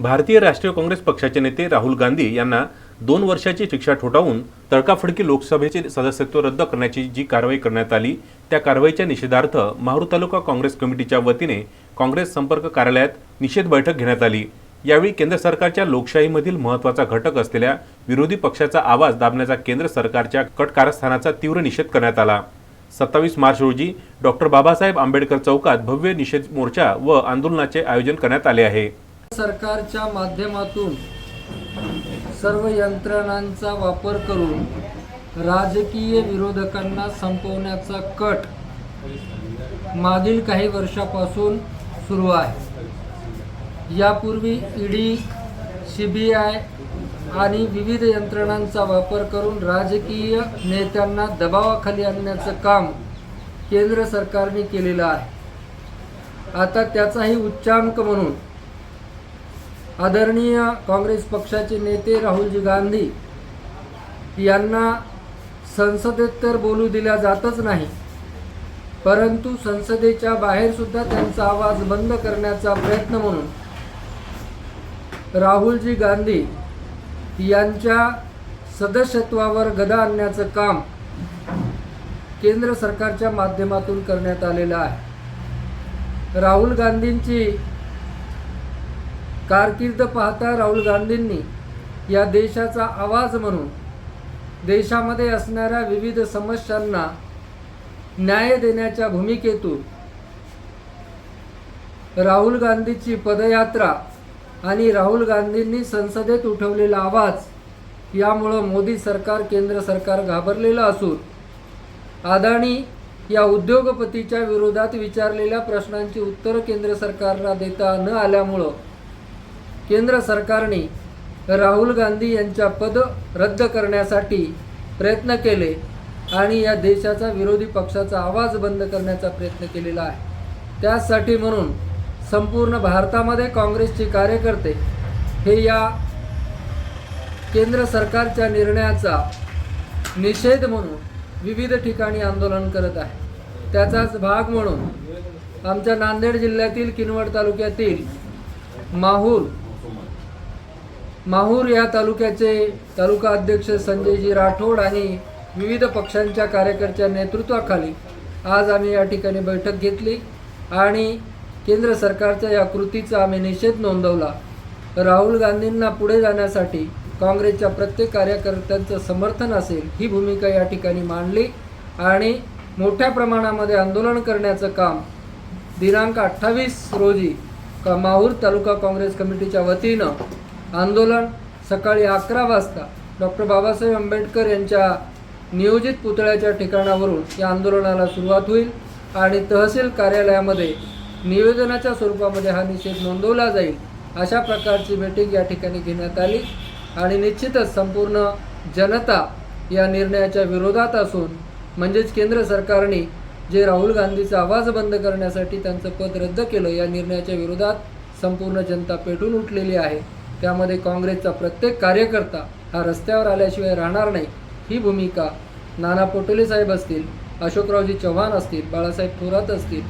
भारतीय राष्ट्रीय काँग्रेस पक्षाचे नेते राहुल गांधी यांना दोन वर्षाची शिक्षा ठोठावून तडकाफडकी लोकसभेचे सदस्यत्व रद्द करण्याची जी कारवाई करण्यात आली त्या कारवाईच्या निषेधार्थ माहूर तालुका काँग्रेस कमिटीच्या वतीने काँग्रेस संपर्क कार्यालयात निषेध बैठक घेण्यात आली. यावेळी केंद्र सरकारच्या लोकशाहीमधील महत्त्वाचा घटक असलेल्या विरोधी पक्षाचा आवाज दाबण्याचा केंद्र सरकारच्या कट कारस्थानाचा तीव्र निषेध करण्यात आला. सत्तावीस मार्च रोजी डॉक्टर बाबासाहेब आंबेडकर चौकात भव्य निषेध मोर्चा व आंदोलनाचे आयोजन करण्यात आले आहे. सरकारच्या माध्यमातून सर्व यंत्रणांचा वापर करून राजकीय विरोधकांना संपवण्याचा कट मागील काही वर्षापासून सुरू आहे. यापूर्वी ईडी सी बी आय आणि विविध यंत्रणांचा वापर करून राजकीय नेत्यांना दबावाखाली आणण्याचं काम केंद्र सरकारने केलेलं आहे. आता त्याचाही उच्चांक म्हणून आदरणीय काँग्रेस पक्षाचे नेते राहुलजी गांधी यांना संसदेत तर बोलू दिल्या जातच नाही परंतु संसदेच्या बाहेरसुद्धा त्यांचा आवाज बंद करण्याचा प्रयत्न म्हणून राहुलजी गांधी यांच्या सदस्यत्वावर गदा आणण्याचं काम केंद्र सरकारच्या माध्यमातून करण्यात आलेलं आहे. राहुल गांधींची कारकीर्द पाहता राहुल गांधींनी या देशाचा आवाज म्हणून देशामध्ये असणाऱ्या विविध समस्यांना न्याय देण्याच्या भूमिकेतून राहुल गांधीची पदयात्रा आणि राहुल गांधींनी संसदेत उठवलेला आवाज यामुळं मोदी सरकार केंद्र सरकार घाबरलेलं असून अदाणी या उद्योगपतीच्या विरोधात विचारलेल्या प्रश्नांची उत्तरं केंद्र सरकारला देता न आल्यामुळं केंद्र सरकारने राहुल गांधी यांच्या पद रद्द करण्यासाठी प्रयत्न केले आणि या देशाचा विरोधी पक्षाचा आवाज बंद करण्याचा प्रयत्न केलेला आहे. त्यासाठी म्हणून संपूर्ण भारतामध्ये काँग्रेसचे कार्यकर्ते हे या केंद्र सरकारच्या निर्णयाचा निषेध म्हणून विविध ठिकाणी आंदोलन करत आहे. त्याचाच भाग म्हणून आमच्या नांदेड जिल्ह्यातील किनवट तालुक्यातील माहूर माहूर या तालुक्याचे तालुका अध्यक्ष संजयजी राठोड आणि विविध पक्षांच्या कार्यकर्त्या नेतृत्वाखाली आज आम्ही या ठिकाणी बैठक घेतली आणि केंद्र सरकारच्या या कृतीचा आम्ही निषेध नोंदवला. राहुल गांधींना पुढे जाण्यासाठी काँग्रेसच्या प्रत्येक कार्यकर्त्यांचं समर्थन असेल ही भूमिका या ठिकाणी मांडली आणि मोठ्या प्रमाणामध्ये आंदोलन करण्याचं काम दिनांक अठ्ठावीस रोजी का माहूर तालुका काँग्रेस कमिटीच्या वतीनं आंदोलन सकाळी अकरा वाजता डॉक्टर बाबासाहेब आंबेडकर यांच्या नियोजित पुतळ्याच्या ठिकाणावरून या आंदोलनाला सुरुवात होईल आणि तहसील कार्यालयामध्ये निवेदनाच्या स्वरूपामध्ये हा निषेध नोंदवला जाईल अशा प्रकारची मीटिंग या ठिकाणी घेण्यात आली आणि निश्चितच संपूर्ण जनता या निर्णयाच्या विरोधात असून म्हणजेच केंद्र सरकारने जे राहुल गांधीचा आवाज बंद करण्यासाठी त्यांचं पद रद्द केलं या निर्णयाच्या विरोधात संपूर्ण जनता पेटून उठलेली आहे. त्यामध्ये काँग्रेसचा प्रत्येक कार्यकर्ता हा रस्त्यावर आल्याशिवाय राहणार नाही. ही भूमिका नाना पटोले साहेब असतील अशोकरावजी चव्हाण असतील बाळासाहेब थोरात असतील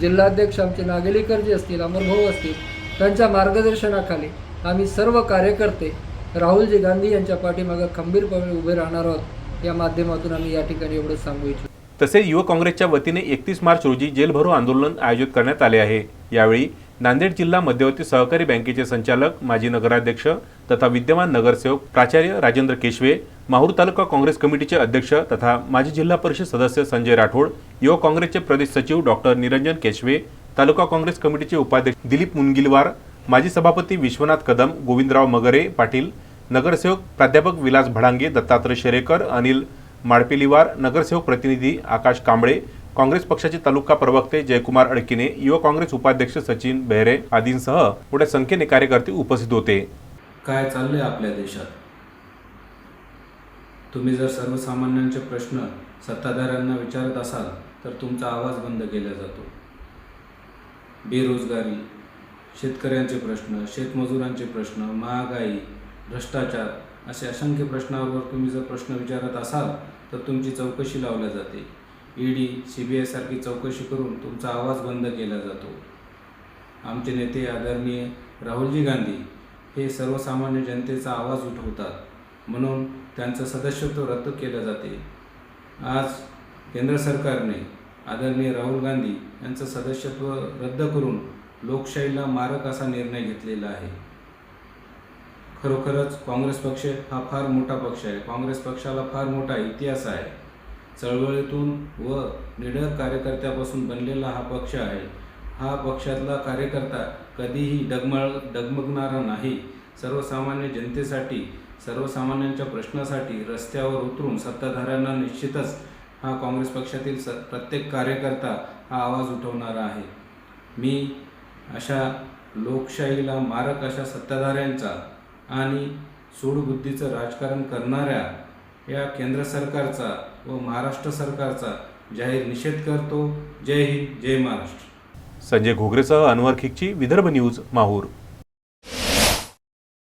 जिल्हाध्यक्ष आमचे नागेलीकरजी असतील अमरभाऊ असतील त्यांच्या मार्गदर्शनाखाली आम्ही सर्व कार्यकर्ते राहुलजी गांधी यांच्या पाठीमागं खंबीरपणे उभे राहणार आहोत. या माध्यमातून आम्ही या ठिकाणी एवढं सांगू इच्छितो. तसेच युवक काँग्रेसच्या वतीने एकतीस मार्च रोजी जेलभरो आंदोलन आयोजित करण्यात आले आहे. यावेळी नांदेड जिल्हा मध्यवर्ती सहकारी बँकेचे संचालक माजी नगराध्यक्ष तथा विद्यमान नगरसेवक प्राचार्य राजेंद्र केशवे माहूर तालुका काँग्रेस कमिटीचे अध्यक्ष तथा माजी जिल्हा परिषद सदस्य संजय राठोड युवक काँग्रेसचे प्रदेश सचिव डॉक्टर निरंजन केशवे तालुका काँग्रेस कमिटीचे उपाध्यक्ष दिलीप मुनगिलवार माजी सभापती विश्वनाथ कदम गोविंदराव मगरे पाटील नगरसेवक प्राध्यापक विलास भडांगे दत्तात्रय शेरेकर अनिल माळपेलीवार नगरसेवक प्रतिनिधी आकाश कांबळे काँग्रेस पक्षाचे तालुका प्रवक्ते जयकुमार अडकिने युवा काँग्रेस उपाध्यक्ष सचिन बेहरे आदींसह मोठ्या संख्येने कार्यकर्ते उपस्थित होते. काय चाललंय आपल्या देशात? तुम्ही जर सर्वसामान्यांचे प्रश्न सत्ताधाऱ्यांना विचारत असाल तर तुमचा आवाज बंद केला जातो. बेरोजगारी शेतकऱ्यांचे प्रश्न शेतमजुरांचे प्रश्न महागाई भ्रष्टाचार असे असंख्य प्रश्नावर तुम्ही जर प्रश्न विचारत असाल तर तुमची चौकशी लावल्या जाते. ईडी सी बी आयसारखी चौकशी करून तुमचा आवाज बंद केला जातो. आमचे नेते आदरणीय राहुलजी गांधी हे सर्वसामान्य जनतेचा आवाज उठवतात म्हणून त्यांचं सदस्यत्व रद्द केलं जाते. आज केंद्र सरकारने आदरणीय राहुल गांधी यांचं सदस्यत्व रद्द करून लोकशाहीला मारक असा निर्णय घेतलेला आहे. खरोखरच काँग्रेस पक्ष हा फार मोठा पक्ष आहे. काँग्रेस पक्षाला फार मोठा इतिहास आहे. चळवळीतून व निडर कार्यकर्त्यापासून बनलेला हा पक्ष आहे. हा पक्षातला कार्यकर्ता कधीही डगमळ डगमगणारा नाही. सर्वसामान्य जनतेसाठी सर्वसामान्यांच्या प्रश्नासाठी रस्त्यावर उतरून सत्ताधाऱ्यांना निश्चितच हा काँग्रेस पक्षातील स प्रत्येक कार्यकर्ता हा आवाज उठवणारा आहे. मी अशा लोकशाहीला मारक अशा सत्ताधाऱ्यांचा आणि सूडबुद्धीचं राजकारण करणाऱ्या या केंद्र सरकारचा व महाराष्ट्र सरकारचा जाहीर निषेध करतो. जय हिंद जय महाराष्ट्र. संजय घोगरेसह अनवर खिकची विदर्भ न्यूज माहूर.